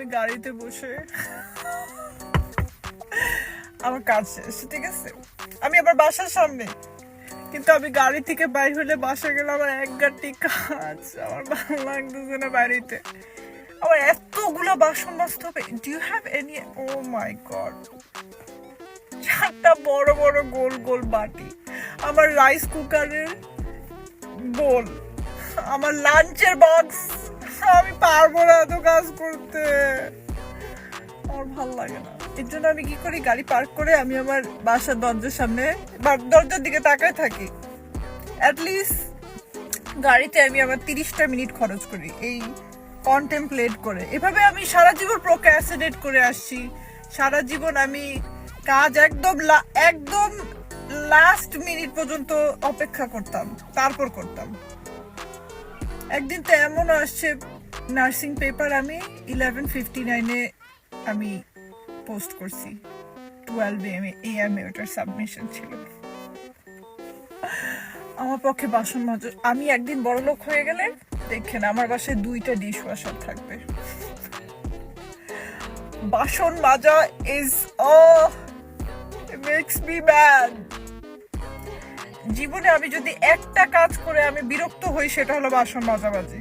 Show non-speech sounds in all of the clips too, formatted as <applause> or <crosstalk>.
আমি গাড়িতে বসে আমার কাজ শেষ, ঠিক আছে? আমি আবার বাসার সামনে। কিন্তু আমি গাড়ি থেকে বাইর হলে বাসা গেলে আমার এক গাড়ি কাজ, আমার ভালো লাগতেছে না বাড়িতে। আমার এতগুলো বাসন মাজতে হবে। Do have any oh my god চারটা বড় বড় গোল গোল বাটি। আমার রাইস কুকারের বোল আমার লাঞ্চের বক্স আমি পারব না এত কাজ করতে। আমার ভালো লাগে না। এর জন্য আমি কি করি? গাড়ি পার্ক করে আমি আমার বাসার দরজার সামনে দরজার দিকে তাকায় থাকি। অ্যাটলিস্ট গাড়িতে আমি আমার তিরিশটা মিনিট খরচ করি এই কন্টেমপ্লেট করে। এভাবে আমি সারা জীবন প্রোক্যাসিনেট করে আসছি। সারা জীবন আমি কাজ একদম একদম লাস্ট মিনিট পর্যন্ত অপেক্ষা করতাম, তারপর করতাম। একদিন তো এমন আসছে নার্সিং পেপার আমি ইলেভেন ফিফটি নাইনে আমি পোস্ট করছি। Twelve M A M A ওটার সাবমিশন ছিল। আমার পক্ষে বাসন মাজা, আমি একদিন বড় লোক হয়ে গেলে, দেখেন আমার বাসায় দুইটা ডিশ ওয়াশার থাকবে। বাসন মাজা is oh makes me bad জীবনে আমি যদি একটা কাজ করে আমি বিরক্ত হই, সেটা হলো বাসন মাজামাজি।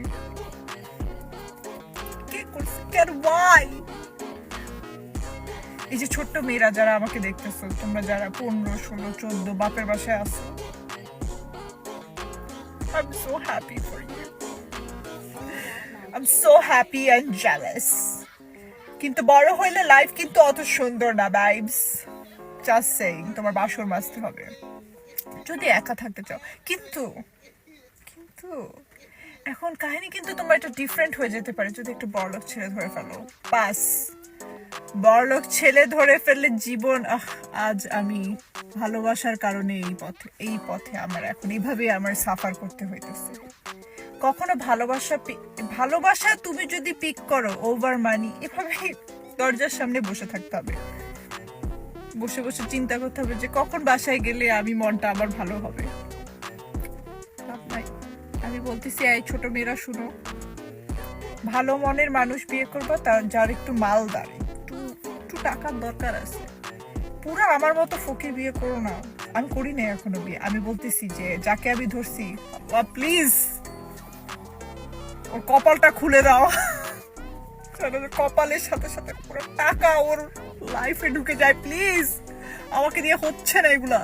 কে এই যে ছোট্ট মেয়েরা যারা আমাকে তোমরা যারা পনেরো, ষোলো, চোদ্দ, বাপের বাসায় আছো so happy. কিন্তু বড় হইলে লাইফ কিন্তু অত সুন্দর না বাইবস জাস্ট সেইং তোমার বাসর মাজতে হবে। যদি একা থাকতে চাও। কিন্তু কিন্তু, এখন কাহিনী কিন্তু তোমার একটা ডিফারেন্ট হয়ে যেতে পারে। যদি একটু বড়লোক ছেলে ধরে ফেলো। বাস। বড়লোক ছেলে ধরে ফেললে জীবন আজ আমি ভালোবাসার কারণে এই পথে এই পথে আমার এখন এইভাবে আমার সাফার করতে হইতেছে। কখনো ভালোবাসা ভালোবাসা তুমি যদি পিক করো ওভার মানি এভাবে দরজার সামনে বসে থাকতে হবে। বসে বসে চিন্তা করতে হবে যে কখন বাসায় গেলে আমি মনটা আবার ভালো হবে। আমি বলতেছি, এই ছোট মেয়েরা, শুনো। ভালো মনের মানুষ বিয়ে করব, তার, যার একটু মালদার। একটু একটু টাকার দরকার আছে। পুরো আমার মতো ফকির বিয়ে করো না। আমি করি না এখনও বিয়ে। আমি বলতেছি যে, যাকে আমি ধরছি প্লিজ ওর কপালটা খুলে দাও। <laughs> কপালের সাথে সাথে পুরো টাকা ওর লাইফে ঢুকে যায় প্লিজ আমাকে দিয়ে হচ্ছে না এগুলা।